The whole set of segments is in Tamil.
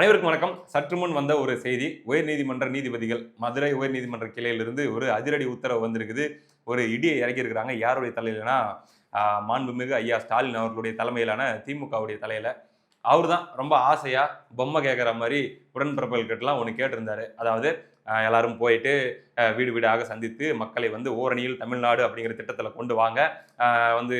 அனைவருக்கும் வணக்கம். சற்று முன் வந்த ஒரு செய்தி. உயர்நீதிமன்ற நீதிபதிகள் மதுரை உயர்நீதிமன்ற கிளையிலிருந்து ஒரு அதிரடி உத்தரவு வந்திருக்குது. ஒரு இடியை இறக்கியிருக்கிறாங்க. யாருடைய தலையிலனா? மாண்புமிகு ஐயா ஸ்டாலின் அவர்களுடைய தலைமையிலான திமுகவுடைய தலையில. அவர் தான் ரொம்ப ஆசையா பொம்மை கேட்குற மாதிரி உடன்பிறப்புகள்கிட்டலாம் ஒன்று கேட்டிருந்தாரு. அதாவது எல்லாரும் போயிட்டு வீடு வீடாக சந்தித்து மக்களை வந்து ஓரணியில் தமிழ்நாடு அப்படிங்கிற திட்டத்தில் கொண்டு வாங்க. வந்து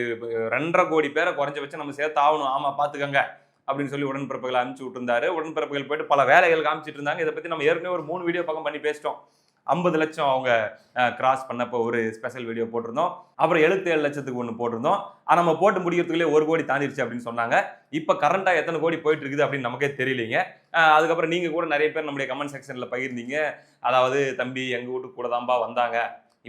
ரெண்டரை கோடி பேரை குறைஞ்சபட்சம் நம்ம சேர்த்து ஆகணும். ஆமாம் பார்த்துக்கங்க அப்படின்னு சொல்லி உடன்பிறப்புகள் அனுப்பிச்சு விட்டுருந்தாரு. உடன்பிறப்புகள் போயிட்டு பல வேலைகள் காமிச்சிட்டு இருந்தாங்க. இதை பற்றி நம்ம ஏற்கனவே ஒரு மூணு வீடியோ பக்கம் பண்ணி பேசிட்டோம். ஐம்பது லட்சம் அவங்க கிராஸ் பண்ணப்போ ஒரு ஸ்பெஷல் வீடியோ போட்டிருந்தோம். அப்புறம் எழுபத்தேழு லட்சத்துக்கு ஒன்று போட்டிருந்தோம். ஆனால் நம்ம போட்டு முடிக்கிறதுக்குள்ளே ஒரு கோடி தாண்டிருச்சு அப்படின்னு சொன்னாங்க. இப்போ கரண்டாக எத்தனை கோடி போயிட்டு இருக்குது அப்படின்னு நமக்கே தெரியலீங்க. அதுக்கப்புறம் நீங்கள் கூட நிறைய பேர் நம்முடைய கமெண்ட் செக்ஷனில் பகிர்ந்தீங்க. அதாவது தம்பி எங்கள் வீட்டுக்கு கூட தான்ப்பா வந்தாங்க.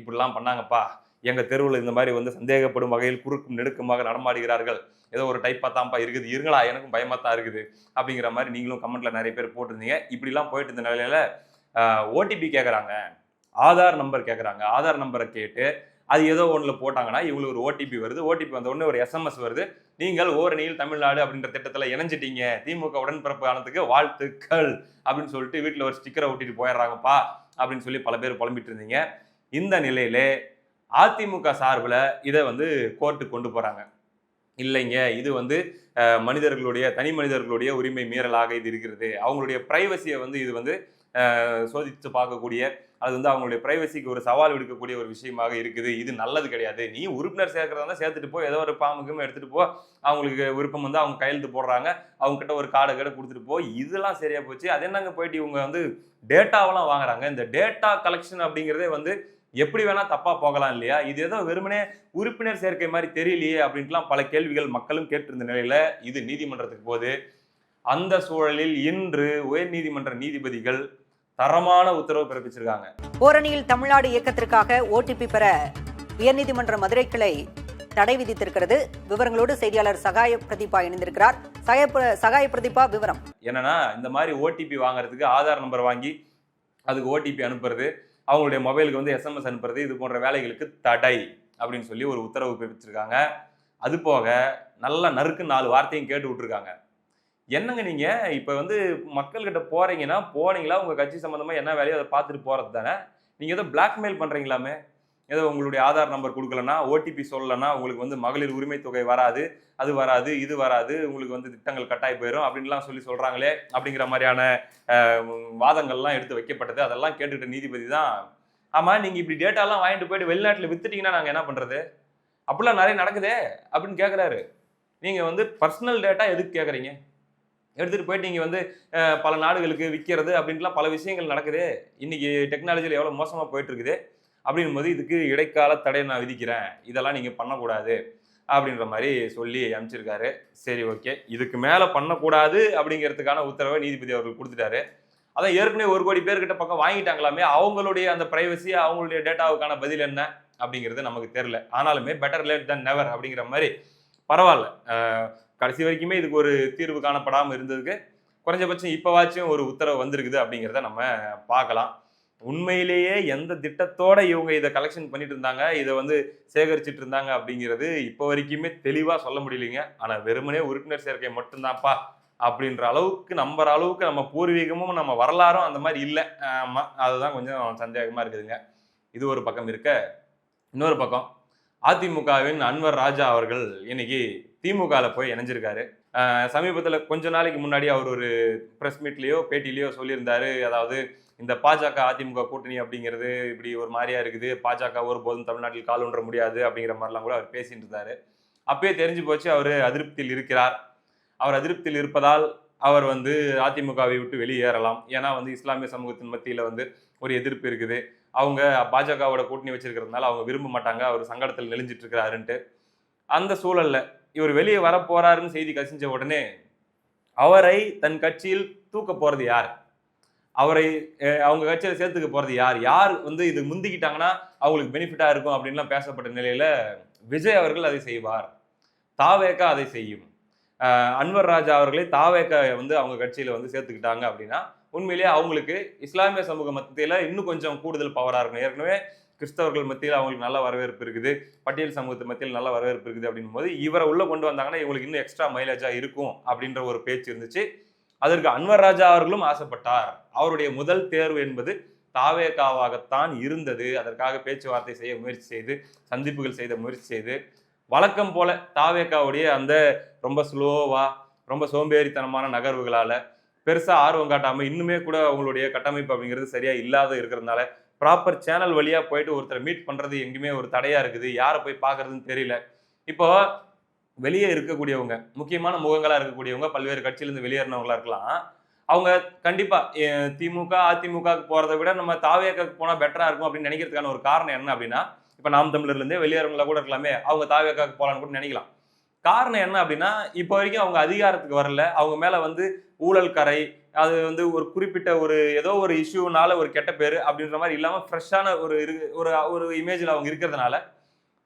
இப்படிலாம் பண்ணாங்கப்பா. எங்கள் தெருவில் இந்த மாதிரி வந்து சந்தேகப்படும் வகையில் குறுக்கும் நெடுக்குமாக நடமாடுகிறார்கள். ஏதோ ஒரு டைப்பாக தான்ப்பா இருக்குது. இருங்களா? எனக்கும் பயமாக தான் இருக்குது. அப்படிங்கிற மாதிரி நீங்களும் கமெண்ட்டில் நிறைய பேர் போட்டிருந்தீங்க. இப்படிலாம் போயிட்டு இருந்த நிலையில் ஓடிபி கேட்குறாங்க ஆதார் நம்பர் கேட்குறாங்க ஆதார் நம்பரை கேட்டு அது ஏதோ ஒன்றில் போட்டாங்கன்னா இவங்களுக்கு ஒரு ஓடிபி வருது. ஓடிபி வந்த உடனே ஒரு எஸ்எம்எஸ் வருது. நீங்கள் ஓரணியில் தமிழ்நாடு அப்படின்ற திட்டத்தில் இணைஞ்சிட்டீங்க. திமுக உடன்பிறப்பு காலத்துக்கு வாழ்த்துக்கள் அப்படின்னு சொல்லிட்டு வீட்டில் ஒரு ஸ்டிக்கரை ஒட்டிட்டு போயிடுறாங்கப்பா அப்படின்னு சொல்லி பல பேர் புலம்பிட்டு இருந்தீங்க. இந்த நிலையிலே அதிமுக சார்பில் இதை வந்து கோர்ட்டுக்கு கொண்டு போகிறாங்க இல்லைங்க இது வந்து மனிதர்களுடைய தனி மனிதர்களுடைய உரிமை மீறலாக இது இருக்கிறது. அவங்களுடைய பிரைவசியை வந்து இது வந்து சோதித்து பார்க்கக்கூடிய அது வந்து அவங்களுடைய ப்ரைவசிக்கு ஒரு சவால் விடுக்கக்கூடிய ஒரு விஷயமாக இருக்குது. இது நல்லது கிடையாது. நீ உறுப்பினர் சேர்க்கறதா சேர்த்துட்டு போ. ஏதோ ஒரு பாமுக்கும் எடுத்துகிட்டு போ. அவங்களுக்கு விருப்பம் வந்து அவங்க கையெழுத்து போடுறாங்க. அவங்க கிட்ட ஒரு கார்டை கடை கொடுத்துட்டு போ. இதெல்லாம் சரியாக போச்சு. அது என்னங்க போயிட்டு இவங்க வந்து டேட்டாவெல்லாம் வாங்குறாங்க. இந்த டேட்டா கலெக்ஷன் அப்படிங்கிறதே வந்து எப்படி வேணா தப்பா போகலாம் இல்லையா? இது ஏதோ வெறுமனே உறுப்பினர் சேர்க்கை மாதிரி தெரியலையே அப்படின்ட்டுலாம் பல கேள்விகள் மக்களும் கேட்டிருந்த நிலையில இது நீதிமன்றத்துக்கு போகுது. அந்த சூழலில் இன்று உயர்நீதிமன்ற நீதிபதிகள் தரமான உத்தரவு பிறப்பிச்சிருக்காங்க. ஓரணியில் தமிழ்நாடு இயக்கத்திற்காக ஓடிபி பெற உயர்நீதிமன்ற மதுரை கிளை தடை விதித்திருக்கிறது. விவரங்களோடு செய்தியாளர் சகாய பிரதீபா இணைந்திருக்கிறார். சகாய சகாய பிரதீபா விவரம். என்னன்னா இந்த மாதிரி ஓடிபி வாங்குறதுக்கு ஆதார் நம்பர் வாங்கி அதுக்கு ஓடிபி அனுப்புறது. அவங்களுடைய மொபைலுக்கு வந்து எஸ்எம்எஸ் அனுப்புறது இது போன்ற வேலைகளுக்கு தடை அப்படின்னு சொல்லி ஒரு உத்தரவு பிறப்பிச்சிருக்காங்க. அது போக நல்ல நறுக்கு நாலு வார்த்தையும் கேட்டு விட்டுருக்காங்க. என்னங்க நீங்கள் இப்போ வந்து மக்கள்கிட்ட போகிறீங்கன்னா போனீங்களா? உங்கள் கட்சி சம்மந்தமாக என்ன வேலையோ அதை பார்த்துட்டு போகிறது தானே நீங்கள் ஏதோ பிளாக்மெயில் பண்ணுறீங்களாமே ஏதோ உங்களுடைய ஆதார் நம்பர் கொடுக்கலன்னா ஓடிபி சொல்லலைன்னா உங்களுக்கு வந்து மகளிர் உரிமை தொகை வராது அது வராது இது வராது உங்களுக்கு வந்து திட்டங்கள் கட்டாய் போயிடும் அப்படின்லாம் சொல்லி சொல்கிறாங்களே அப்படிங்கிற மாதிரியான வாதங்கள்லாம் எடுத்து வைக்கப்பட்டது. அதெல்லாம் கேட்டுக்கிட்ட நீதிபதி தான் ஆமாம் நீங்கள் இப்படி டேட்டாலாம் வாங்கிட்டு போயிட்டு வெளிநாட்டில் வித்துட்டீங்கன்னா நாங்கள் என்ன பண்ணுறது அப்படிலாம் நிறைய நடக்குதே அப்படின்னு கேட்குறாரு நீங்கள் வந்து பர்சனல் டேட்டா எதுக்கு கேட்குறீங்க எடுத்துகிட்டு போயிட்டு நீங்கள் வந்து பல நாடுகளுக்கு விற்கிறது அப்படின்ட்டுலாம் பல விஷயங்கள் நடக்குது. இன்றைக்கி டெக்னாலஜியில் எவ்வளோ மோசமாக போயிட்டுருக்குது இருக்குது போது இதுக்கு இடைக்கால தடை நான் விதிக்கிறேன். இதெல்லாம் நீங்கள் பண்ணக்கூடாது அப்படின்ற மாதிரி சொல்லி அனுப்பிச்சிருக்காரு. சரி ஓகே. இதுக்கு மேலே பண்ணக்கூடாது அப்படிங்கிறதுக்கான உத்தரவை நீதிபதி அவர்கள் கொடுத்துட்டாரு. அதான் ஏற்கனவே ஒரு கோடி பேர்கிட்ட பக்கம் வாங்கிட்டாங்களாமே அவங்களுடைய அந்த பிரைவசி அவங்களுடைய டேட்டாவுக்கான பதில் என்ன அப்படிங்கிறது நமக்கு தெரில ஆனாலுமே பெட்டர் லேட் தன் நெவர் அப்படிங்கிற மாதிரி பரவாயில்ல. கடைசி வரைக்குமே இதுக்கு ஒரு தீர்வு காணப்படாமல் இருந்ததுக்கு குறைஞ்சபட்சம் இப்போவாச்சும் ஒரு உத்தரவு வந்திருக்குது அப்படிங்கிறத நம்ம பார்க்கலாம். உண்மையிலேயே எந்த திட்டத்தோட இவங்க இதை கலெக்ஷன் பண்ணிட்டு இருந்தாங்க இதை வந்து சேகரிச்சுட்டு இருந்தாங்க அப்படிங்கிறது இப்போ வரைக்குமே தெளிவாக சொல்ல முடியலைங்க. ஆனால் வெறுமனே உறுப்பினர் சேர்க்கை மட்டும்தான்ப்பா அப்படின்ற அளவுக்கு நம்புற அளவுக்கு நம்ம பூர்வீகமும் நம்ம வரலாறும் அந்த மாதிரி இல்லை. ஆமாம் அதுதான் கொஞ்சம் சந்தேகமாக இருக்குதுங்க. இது ஒரு பக்கம் இருக்க. இன்னொரு பக்கம் அதிமுகவின் அன்வர் ராஜா அவர்கள் இன்னைக்கு திமுகவில் போய் இணைஞ்சிருக்காரு. சமீபத்தில் கொஞ்ச நாளைக்கு முன்னாடி அவர் ஒரு ப்ரெஸ் மீட்லேயோ பேட்டிலேயோ சொல்லியிருந்தாரு. அதாவது இந்த பாஜக அதிமுக கூட்டணி அப்படிங்கிறது இப்படி ஒரு மாதிரியா இருக்குது. பாஜக ஒருபோதும் தமிழ்நாட்டில் கால் ஊன்ற முடியாது அப்படிங்கிற மாதிரிலாம் கூட அவர் பேசிட்டு இருந்தாரு. அப்பயே தெரிஞ்சு போச்சு அவர் அதிருப்தியில் இருக்கிறார். அவர் அதிருப்தியில் இருப்பதால் அவர் வந்து அதிமுகவை விட்டு வெளியேறலாம். ஏன்னா வந்து இஸ்லாமிய சமூகத்தின் மத்தியில் வந்து ஒரு எதிர்ப்பு இருக்குது. அவங்க பாஜகவோட கூட்டணி வச்சிருக்கிறதுனால அவங்க விரும்ப மாட்டாங்க. அவர் சங்கடத்தில் நெளிஞ்சிட்டு இருக்கிறாருன்ட்டு. அந்த சூழல்ல இவர் வெளியே வர போறாருன்னு செய்தி கசிஞ்ச உடனே அவரை தன் கட்சியில் தூக்க போறது யார்? அவரை அவங்க கட்சியில் சேர்த்துக்க போகிறது யார்? யார் வந்து இது முந்திக்கிட்டாங்கன்னா அவங்களுக்கு பெனிஃபிட்டாக இருக்கும் அப்படின்லாம் பேசப்பட்ட நிலையில் விஜய் அவர்கள் அதை செய்வார். தாவேக்கா அதை செய்யும். அன்வர் ராஜா அவர்களை தாவேக்கா வந்து அவங்க கட்சியில் வந்து சேர்த்துக்கிட்டாங்க அப்படின்னா உண்மையிலேயே அவங்களுக்கு இஸ்லாமிய சமூக மத்தியில் இன்னும் கொஞ்சம் கூடுதல் பவராக இருக்கும் ஏற்கனவே கிறிஸ்தவர்கள் மத்தியில் அவங்களுக்கு நல்ல வரவேற்பு இருக்குது. பட்டியல் சமூகத்து மத்தியில் நல்ல வரவேற்பு இருக்குது அப்படின்னும் போது இவரை உள்ளே கொண்டு வந்தாங்கன்னா இவங்களுக்கு இன்னும் எக்ஸ்ட்ரா மைலேஜாக இருக்கும் அப்படின்ற ஒரு பேச்சு இருந்துச்சு. அதற்கு அன்வர் ராஜா அவர்களும் ஆசைப்பட்டார். அவருடைய முதல் தேர்வு என்பது தாவேகாவாகத்தான் இருந்தது. அதற்காக பேச்சுவார்த்தை செய்ய முயற்சி செய்து சந்திப்புகள் செய்த முயற்சி செய்து வழக்கம் போல தாவேகாவுடைய அந்த ரொம்ப ஸ்லோவா ரொம்ப சோம்பேறித்தனமான நகர்வுகளால் பெருசாக ஆர்வம் காட்டாமல் இன்னுமே கூட அவங்களுடைய கட்டமைப்பு அப்படிங்கிறது சரியாக இல்லாத இருக்கிறதுனால ப்ராப்பர் சேனல் வழியாக போயிட்டு ஒருத்தரை மீட் பண்ணுறது எங்கேயுமே ஒரு தடையாக இருக்குது. யாரை போய் பார்க்கறதுன்னு தெரியல. இப்போ வெளியே இருக்கக்கூடியவங்க முக்கியமான முகங்களாக இருக்கக்கூடியவங்க பல்வேறு கட்சியிலேருந்து வெளியேறினவங்களா இருக்கலாம். அவங்க கண்டிப்பாக திமுக அதிமுகவுக்கு போகிறத விட நம்ம தாவேக்காக்கு போனால் பெட்டராக இருக்கும் அப்படின்னு நினைக்கிறதுக்கான ஒரு காரணம் என்ன அப்படின்னா இப்போ நாம் தமிழர்லேருந்தே வெளியேறவங்களா கூட இருக்கலாமே அவங்க தாவேக்காக்கு போகலான்னு கூட நினைக்கலாம். காரணம் என்ன அப்படின்னா இப்போ வரைக்கும் அவங்க அதிகாரத்துக்கு வரல. அவங்க மேலே வந்து ஊழல் கரை அது வந்து ஒரு குறிப்பிட்ட ஒரு ஏதோ ஒரு இஷ்யூனால ஒரு கெட்ட பேர் அப்படின்ற மாதிரி இல்லாமல் ஃப்ரெஷ்ஷான ஒரு இரு- ஒரு ஒரு இமேஜில் அவங்க இருக்கிறதுனால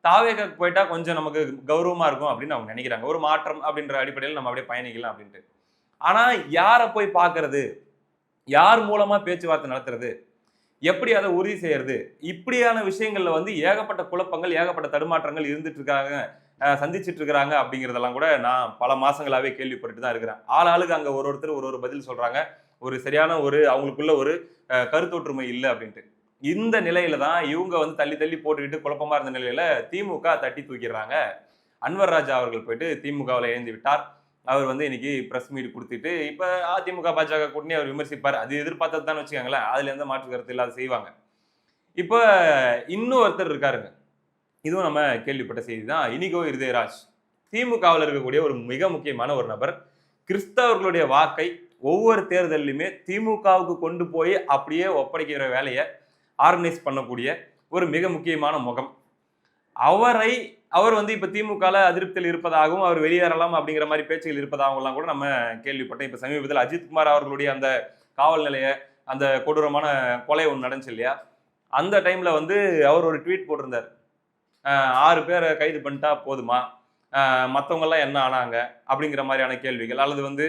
தாவேகாக்கு போயிட்டா கொஞ்சம் நமக்கு கௌரவமா இருக்கும் அப்படின்னு அவங்க நினைக்கிறாங்க. ஒரு மாற்றம் அப்படின்ற அடிப்படையில் நம்ம அப்படியே பயணிக்கலாம் அப்படின்ட்டு. ஆனா யாரை போய் பார்க்கறது? யார் மூலமா பேச்சுவார்த்தை நடத்துறது? எப்படி அதை உறுதி செய்யறது? இப்படியான விஷயங்கள்ல வந்து ஏகப்பட்ட குழப்பங்கள் ஏகப்பட்ட தடுமாற்றங்கள் இருந்துட்டு இருக்காங்க சந்திச்சுட்டு இருக்கிறாங்க அப்படிங்கிறதெல்லாம் கூட நான் பல மாசங்களாவே கேள்விப்பட்டு தான் இருக்கிறேன். ஆள் ஆளுக்கு அங்க ஒரு ஒருத்தர் ஒரு ஒரு பதில் சொல்றாங்க. ஒரு சரியான ஒரு அவங்களுக்குள்ள ஒரு கருத்தொற்றுமை இல்லை அப்படின்ட்டு. இந்த நிலையில தான் இவங்க வந்து தள்ளி தள்ளி போட்டுக்கிட்டு குழப்பமா இருந்த நிலையில திமுக தட்டி தூக்கிடுறாங்க. அன்வர் ராஜா அவர்கள் போயிட்டு திமுகவில் எழுந்து விட்டார். அவர் வந்து இன்னைக்கு ப்ரெஸ் மீட் கொடுத்துட்டு இப்போ அதிமுக பாஜக கூட்டணி அவர் விமர்சிப்பார். அது எதிர்பார்த்தது தான் வச்சுக்கோங்களேன். அதுல எந்த மாற்று கருத்து இல்லாத செய்வாங்க. இப்போ இன்னொருத்தர் இருக்காருங்க. இதுவும் நம்ம கேள்விப்பட்ட செய்தி தான். இனிகோ இருதயராஜ் திமுகவில் இருக்கக்கூடிய ஒரு மிக முக்கியமான ஒரு நபர். கிறிஸ்தவர்களுடைய வாக்கை ஒவ்வொரு தேர்தலிலுமே திமுகவுக்கு கொண்டு போய் அப்படியே ஒப்படைக்கிற வேலையை ஆர்கனைஸ் பண்ணக்கூடிய ஒரு மிக முக்கியமான முகம். அவரை அவர் வந்து இப்போ திமுகவில் அதிருப்தியில் இருப்பதாகவும் அவர் வெளியேறலாம் அப்படிங்கிற மாதிரி பேச்சுகள் இருப்பதாகவும்லாம் கூட நம்ம கேள்விப்பட்டோம். இப்போ சமீபத்தில் அஜித்குமார் அவர்களுடைய அந்த காவல் நிலைய அந்த கொடூரமான கொலை ஒன்று நடந்துச்சு இல்லையா? அந்த டைமில் வந்து அவர் ஒரு ட்வீட் போட்டிருந்தார். ஆறு பேரை கைது பண்ணிட்டா போதுமா? மற்றவங்கெல்லாம் என்ன ஆனாங்க? அப்படிங்கிற மாதிரியான கேள்விகள். அல்லது வந்து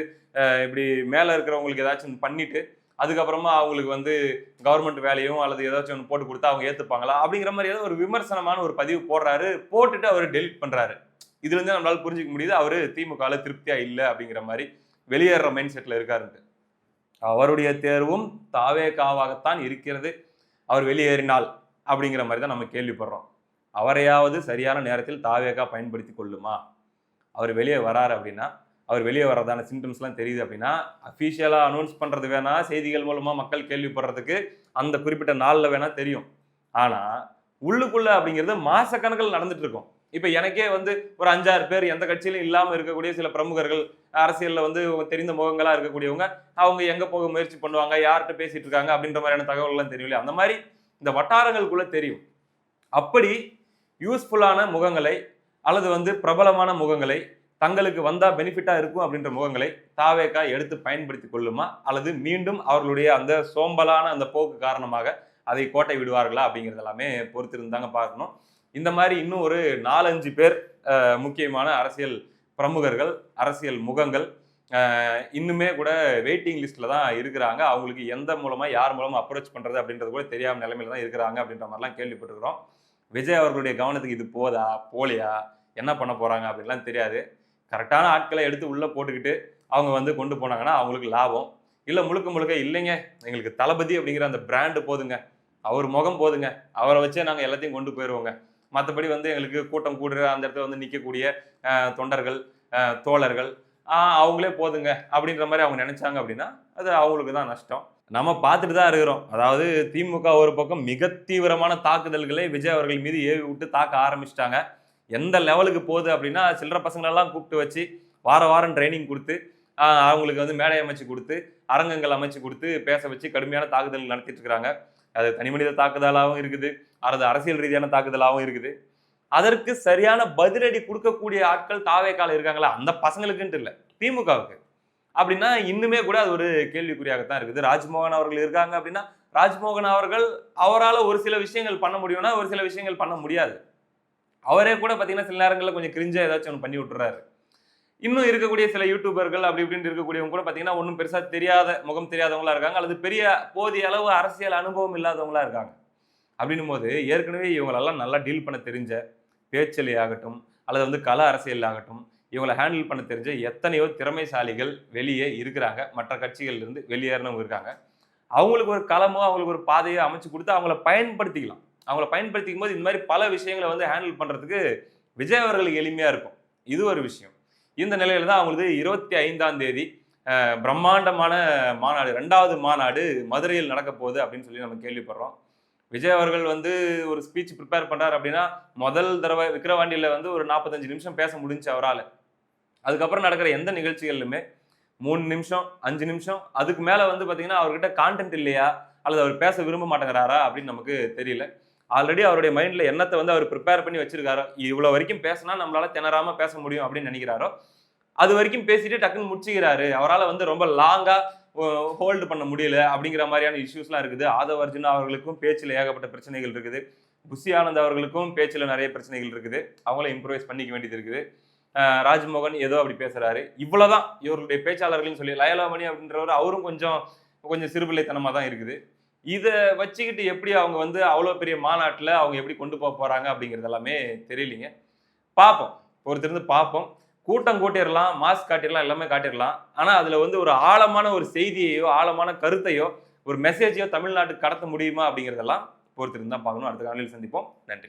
இப்படி மேலே இருக்கிறவங்களுக்கு ஏதாச்சும் பண்ணிட்டு அதுக்கப்புறமா அவங்களுக்கு வந்து கவர்மெண்ட் வேலையும் அல்லது ஏதாச்சும் ஒன்று போட்டு கொடுத்தா அவங்க ஏற்றுப்பாங்களா அப்படிங்கிற மாதிரி ஏதோ ஒரு விமர்சனமான ஒரு பதிவு போடுறாரு. போட்டுட்டு அவர் டெலிட் பண்ணுறாரு இதுலேருந்து நம்மளால் நம்மளால புரிஞ்சுக்க முடியுது அவர் திமுகவில் திருப்தியாக இல்லை அப்படிங்கிற மாதிரி வெளியேற மைண்ட் செட்டில் இருக்காருன்ட்டு. அவருடைய தேர்வும் தாவேகாவாகத்தான் இருக்கிறது. அவர் வெளியேறினால் அப்படிங்கிற மாதிரி தான் நம்ம கேள்விப்படுறோம். அவரையாவது சரியான நேரத்தில் தாவேகா பயன்படுத்தி கொள்ளுமா? அவர் வெளியே வராரு அப்படின்னா அவர் வெளியே வர்றதான சிம்டம்ஸ்லாம் தெரியுது அப்படின்னா அஃபீஷியலாக அனௌன்ஸ் பண்ணுறது வேணால் செய்திகள் மூலமாக மக்கள் கேள்விப்படுறதுக்கு அந்த குறிப்பிட்ட நாளில் வேணால் தெரியும். ஆனால் உள்ளுக்குள்ளே அப்படிங்கிறது மாசக்கணக்கில் நடந்துட்டு இருக்கும். இப்போ எனக்கே வந்து ஒரு அஞ்சாறு பேர் எந்த கட்சியிலும் இல்லாமல் இருக்கக்கூடிய சில பிரமுகர்கள் அரசியலில் வந்து தெரிந்த முகங்களாக இருக்கக்கூடியவங்க அவங்க எங்கே போக முயற்சி பண்ணுவாங்க யார்கிட்ட பேசிகிட்டு இருக்காங்க அப்படின்ற மாதிரியான தகவல்கள்லாம் தெரியல அந்த மாதிரி இந்த வட்டாரங்களுக்குள்ளே தெரியும். அப்படி யூஸ்ஃபுல்லான முகங்களை அல்லது வந்து பிரபலமான முகங்களை தங்களுக்கு வந்தால் பெனிஃபிட்டாக இருக்கும் அப்படின்ற முகங்களை தாவேக்கா எடுத்து பயன்படுத்தி கொள்ளுமா? அல்லது மீண்டும் அவர்களுடைய அந்த சோம்பலான அந்த போக்கு காரணமாக அதை கோட்டை விடுவார்களா அப்படிங்கிறது எல்லாமே பொறுத்திருந்தாங்க பார்க்கணும். இந்த மாதிரி இன்னும் ஒரு நாலஞ்சு பேர் முக்கியமான அரசியல் பிரமுகர்கள் அரசியல் முகங்கள் இன்னுமே கூட வெயிட்டிங் லிஸ்ட்டில் தான் இருக்கிறாங்க. அவங்களுக்கு எந்த மூலமாக யார் மூலமாக அப்ரோச் பண்ணுறது அப்படின்றது கூட தெரியாமல் நிலைமையில தான் இருக்கிறாங்க அப்படின்ற மாதிரிலாம் கேள்விப்பட்டிருக்கிறோம். விஜய் அவர்களுடைய கவனத்துக்கு இது போதா? போலியா? என்ன பண்ண போகிறாங்க அப்படின்லாம் தெரியாது. கரெக்டான ஆட்களை எடுத்து உள்ளே போட்டுக்கிட்டு அவங்க வந்து கொண்டு போனாங்கன்னா அவங்களுக்கு லாபம். இல்லை முழுக்க முழுக்க இல்லைங்க. எங்களுக்கு தளபதி அப்படிங்கிற அந்த பிராண்டு போதுங்க. அவர் முகம் போதுங்க. அவரை வச்சே நாங்கள் எல்லாத்தையும் கொண்டு போயிடுவோங்க மற்றபடி வந்து எங்களுக்கு கூட்டம் கூடுற அந்த இடத்துல வந்து நிற்கக்கூடிய தொண்டர்கள் தோழர்கள் அவங்களே போதுங்க அப்படின்ற மாதிரி அவங்க நினைச்சாங்க அப்படின்னா அது அவங்களுக்கு தான் நஷ்டம். நம்ம பார்த்துட்டு தான் இருக்கிறோம். அதாவது திமுக ஒரு பக்கம் மிக தீவிரமான தாக்குதல்களை விஜய் அவர்கள் மீது ஏவி விட்டு தாக்க ஆரம்பிச்சிட்டாங்க. எந்த லெவலுக்கு போகுது அப்படின்னா சில்லற பசங்களெல்லாம் கூப்பிட்டு வச்சு வார வாரம் ட்ரைனிங் கொடுத்து அவங்களுக்கு வந்து மேடை அமைச்சு கொடுத்து அரங்கங்கள் அமைச்சு கொடுத்து பேச வச்சு கடுமையான தாக்குதல் நடத்திட்டு இருக்கிறாங்க அது தனிமனித தாக்குதலாகவும் இருக்குது. அல்லது அரசியல் ரீதியான தாக்குதலாகவும் இருக்குது. அதற்கு சரியான பதிலடி கொடுக்கக்கூடிய ஆட்கள் தாவேக்கால இருக்காங்களா? அந்த பசங்களுக்குன்ட்டு இல்லை. திமுகவுக்கு. அப்படின்னா இன்னுமே கூட அது ஒரு கேள்விக்குறியாகத்தான் இருக்குது. ராஜ்மோகன் அவர்கள் இருக்காங்க அப்படின்னா ராஜ்மோகன் அவர்கள் அவரால் ஒரு சில விஷயங்கள் பண்ண முடியும்னா ஒரு சில விஷயங்கள் பண்ண முடியாது. அவரே கூட பார்த்தீங்கன்னா சில நேரங்களில் கொஞ்சம் கிரிஞ்சா ஏதாச்சும் ஒன்று பண்ணி விட்டுறாரு. இன்னும் இருக்கக்கூடிய சில யூடியூபர்கள் அப்படி இப்படின்னு இருக்கக்கூடியவங்க கூட பார்த்தீங்கன்னா ஒன்றும் பெருசாக தெரியாத முகம் தெரியாதவங்களா இருக்காங்க. அல்லது பெரிய போதிய அளவு அரசியல் அனுபவம் இல்லாதவங்களா இருக்காங்க. அப்படின்னும் போது ஏற்கனவே இவங்களெல்லாம் நல்லா டீல் பண்ண தெரிஞ்ச பேச்சலி ஆகட்டும் அல்லது வந்து கல அரசியல் ஆகட்டும் இவங்களை ஹேண்டில் பண்ண தெரிஞ்ச எத்தனையோ திறமைசாலிகள் வெளியே இருக்கிறாங்க. மற்ற கட்சிகள்லேருந்து வெளியேறினவங்க இருக்காங்க. அவங்களுக்கு ஒரு களமோ அவங்களுக்கு ஒரு பாதையோ அமைச்சு கொடுத்து அவங்கள பயன்படுத்திக்கலாம். அவங்கள பயன்படுத்திக்கும் போது இந்த மாதிரி பல விஷயங்களை வந்து ஹேண்டில் பண்ணுறதுக்கு விஜய் அவர்களுக்கு எளிமையாக இருக்கும். இது ஒரு விஷயம். இந்த நிலையில தான் அவங்களுக்கு இருபத்தி ஐந்தாம் தேதி பிரம்மாண்டமான மாநாடு ரெண்டாவது மாநாடு மதுரையில் நடக்க போகுது அப்படின்னு சொல்லி நம்ம கேள்விப்படுறோம். விஜய் அவர்கள் வந்து ஒரு ஸ்பீச் ப்ரிப்பேர் பண்றாரு அப்படின்னா முதல் தடவை விக்கிரவாண்டியில் வந்து ஒரு நாற்பத்தஞ்சு நிமிஷம் பேச முடிஞ்சு அவரால். அதுக்கப்புறம் நடக்கிற எந்த நிகழ்ச்சிகளிலுமே மூணு நிமிஷம் அஞ்சு நிமிஷம் அதுக்கு மேலே வந்து பார்த்தீங்கன்னா அவர்கிட்ட கான்டென்ட் இல்லையா? அல்லது அவர் பேச விரும்ப மாட்டேங்கிறாரா அப்படின்னு நமக்கு தெரியல. ஆல்ரெடி அவருடைய மைண்ட்ல எண்ணத்தை வந்து அவர் ப்ரிப்பேர் பண்ணி வச்சிருக்காரோ இவ்வளோ வரைக்கும் பேசினா நம்மளால திணறாம பேச முடியும் அப்படின்னு நினைக்கிறாரோ அது வரைக்கும் பேசிட்டு டக்குன்னு முடிச்சுக்கிறாரு. அவரால் வந்து ரொம்ப லாங்கா ஹோல்டு பண்ண முடியல அப்படிங்கிற மாதிரியான இஷ்யூஸ்லாம் இருக்குது. ஆதவ அர்ஜுனா அவர்களுக்கும் பேச்சில் ஏகப்பட்ட பிரச்சனைகள் இருக்குது. புஷி ஆனந்த் அவர்களுக்கும் பேச்சில் நிறைய பிரச்சனைகள் இருக்குது. அவங்கள இம்ப்ரூவைஸ் பண்ணிக்க வேண்டியது இருக்குது. ராஜ்மோகன் ஏதோ அப்படி பேசுறாரு. இவ்வளவுதான் இவர்களுடைய பேச்சாளர்கள்னு சொல்லி லயலாமணி அப்படின்றவர் அவரும் கொஞ்சம் கொஞ்சம் சிறுபிள்ளைத்தனமாக தான் இருக்குது. இதை வச்சுக்கிட்டு எப்படி அவங்க வந்து அவ்வளோ பெரிய மாநாட்டில் அவங்க எப்படி கொண்டு போக போகிறாங்க அப்படிங்கிறது எல்லாமே தெரியலிங்க. பார்ப்போம். ஒருத்தருந்து பார்ப்போம். கூட்டம் கூட்டிடலாம் மாஸ்க் காட்டிடலாம் எல்லாமே காட்டிடலாம். ஆனால் அதில் வந்து ஒரு ஆழமான ஒரு செய்தியையோ ஆழமான கருத்தையோ ஒரு மெசேஜையோ தமிழ்நாட்டுக்கு கடத்த முடியுமா அப்படிங்கிறதெல்லாம் பொறுத்திருந்து தான் பார்க்கணும். அடுத்த காலையில் சந்திப்போம். நன்றி.